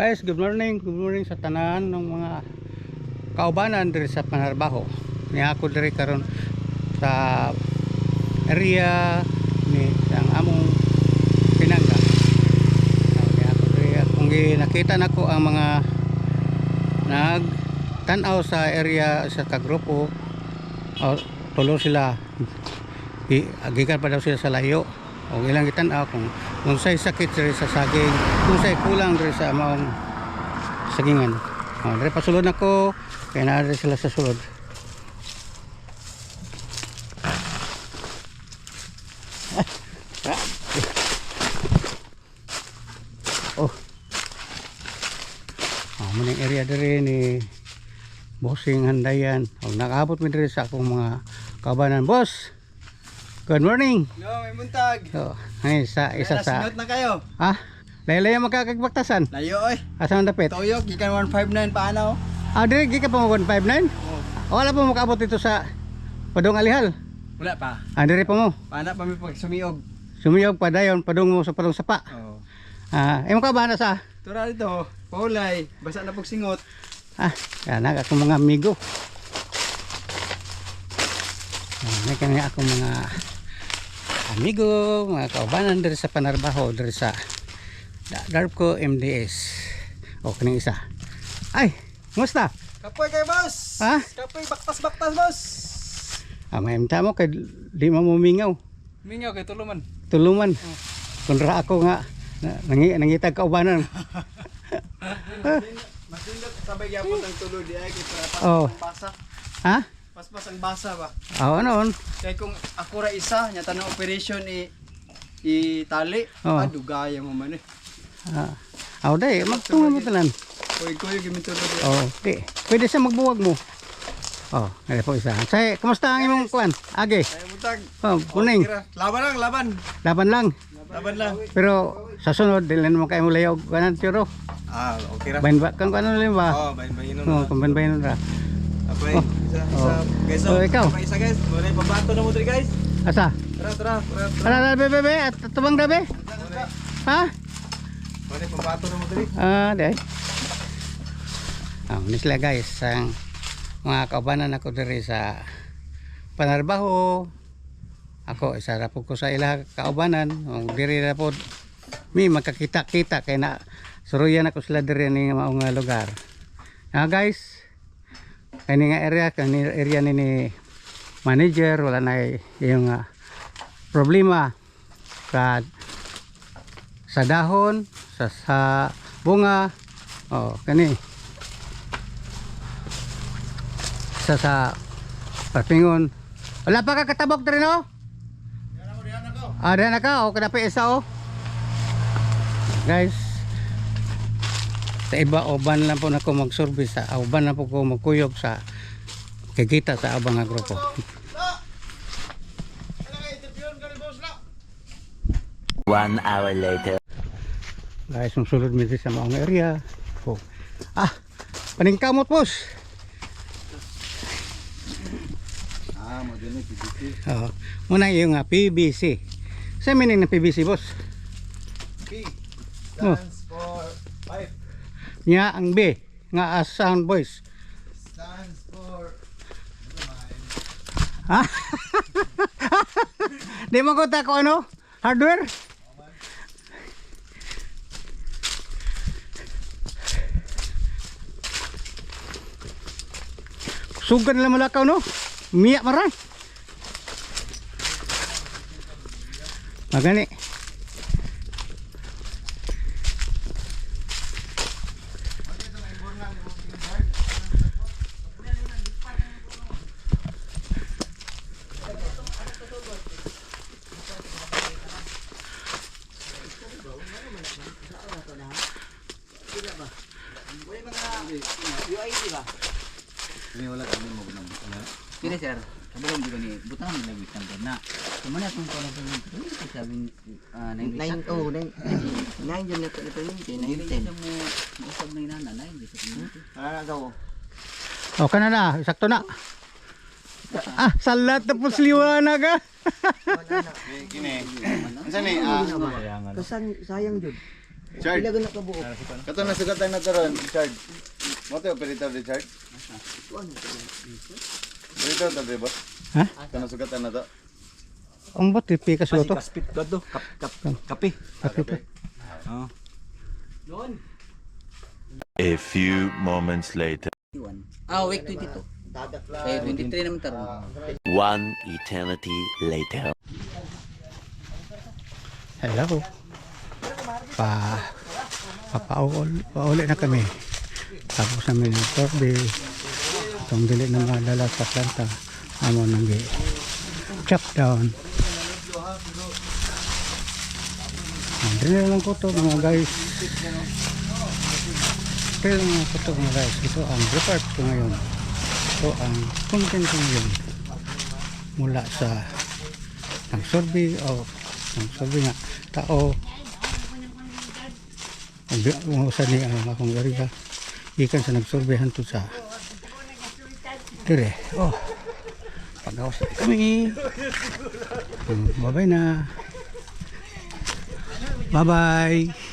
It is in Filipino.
Guys, good morning. Good morning sa tanan ng mga kaubanan diri sa Panarbaho. Ni ako diri karon sa area ni ang among Pinangga. Ni ako diri kung nakita nako ang mga nag tanaw sa area sa kagrupo o tulo sila I, agikan pa daw sila sa layo o ilang gitan-aw kung kung say sakit diri sa saging. Kung say kulang diri sa among sagingan. O diri pasulod nako kaya naa sila sa sulod. Oh. Oh mo area diri ni Bossing Handayan. O nakaabot mi diri sa akong mga kabanan. Boss, good morning. No, may buntag. So, ay, isa, isa sa... Sinot na kayo. Ah, laylay ang magkakagbaktasan. Layo oy. Asan ang dapit? Toyok, gikan 159 paano? Ah, dili, gika pa mo 159? Oh. Wala pa makaabot dito sa Padong Alihal. Wala pa. Ah, diri pa mo. Paana pa mi pag sumiog. Sumiyog pa dayon, padung mo sa Padong Sapa. Oh. Ah, imo ka ba na sa... Tura dito, paulay, basa na pag singot. Ah, yan na ako mga amigo. Ah, may kami ako mga amigo, mga kaubanan diri sa Panarbaho, diri sa Da- Darko MDS. O, kaning isa. Ay, musta? Kapoy kay boss. Ha? Kapoy baktas-baktas boss. Ah, may mo kay di mo mumingaw. Mingaw kay tuluman. Tuluman. Kunra ako nga na, nangi, nangitag kaubanan. Masindot sabay yapon ang tulo di ay kay para paspas Oh. ha? Paspas ang basa ba. Ah, ano? Kay kung ako ra isa, nya tanong operation i itali, Oh. ah dugaya mo man eh. Ah, aw day, magtunga mo tanan. Kuy kuy gimi tulo di. Oh, di. Pwede siya magbuwag mo. Oh, ano po isa. Say, kumusta ang imong kuan? Age. Ay butag. Oh, kuning. Kira. Laban lang, laban. Laban lang. Laban lang. Pero sa sunod, dili naman kayo mo layog. Kanan, tiro. Ah, okay ra. Bain ba? Kung ano lang ba? Oh, bayin bayin Oh, na. kung bain bain ra. Apay, Oh. isa, Oh. isa. Guys, Oh, ikaw. apay, isa guys. Wala yung pambato na mo guys. Asa? Tara, tara, tara. tara. Bebe, bebe. At tubang dabe? Ha? wala yung pambato na mo diri. Ah, day. Oh, ni sila guys. Ang mga kaubanan ako diri sa Panarbaho. Ako, isa ra ko sa ila kaubanan. Oh, diri ra po mi makakita-kita kay na suruyan ako sila diri ni maong lugar. Ah, guys. Kani nga area, kani area ni ni manager wala na yung ah, problema sa sa dahon, sa, sa bunga, oh, kani. Sa sa papingon. Wala pa ka katabok diri no? Ah, diyan na ka. O, kadapi isa o. Guys, sa iba, uban lang po na ko mag-service. Sa uban lang po ko magkuyog sa kikita sa abang nga grupo. One hour later. Guys, yung sulod mi sa maong area. Oh. Ah, paningkamot boss. Ah, mo din PBC. Oo. muna yung ah, PVC. Sa meaning ng PVC boss? P Oh. stands for pipe. Nya ang B nga as sound voice. Stands for Ha? Di mo ko ko ano? Hardware? Sugan nila malakaw no? Miyak maray. Magani. Ini wala kami mo. Kini sir, kabulong juga ni butang ni lagi sampai na. Kemana kalau pun itu sabi ah nang Nine, oh, nine, nine yun na ito, ito kaya nine, ten. Kita mo usab na inana na hindi sa Ah, daw. O ka na sakto na. Ah, salat na po sliwanag ah. Kini. Unsa ni? Ah, Kasan, sayang yun. Chard. Ilagan na kabuo. Kato na sugatan na to ron, Chard. Mo to operator di Chard. Operator to di boss. Ha? Kato na sugatan na to. Ang ba't tipi ka Pasi to? kaspit ka do. Kap, kap, kape. Kape. Oh. A few moments later. Ah, week 22. Eh, 23 naman taron. One eternity later. Hello. Pa papaul pauli na kami. Tapos namin ng survey. Itong dili na madala sa planta. Amo nang gi chop down. Ang dili lang ko to mga guys. Dili lang ko to mga guys. Ito ang report ko ngayon. Ito ang content ko ngayon. Mula sa ng survey o ng survey nga tao kung usa ni ang akong area ikan sa nagsurveyhan to sa dire oh. Pagawas na kami. Bye bye na. Bye bye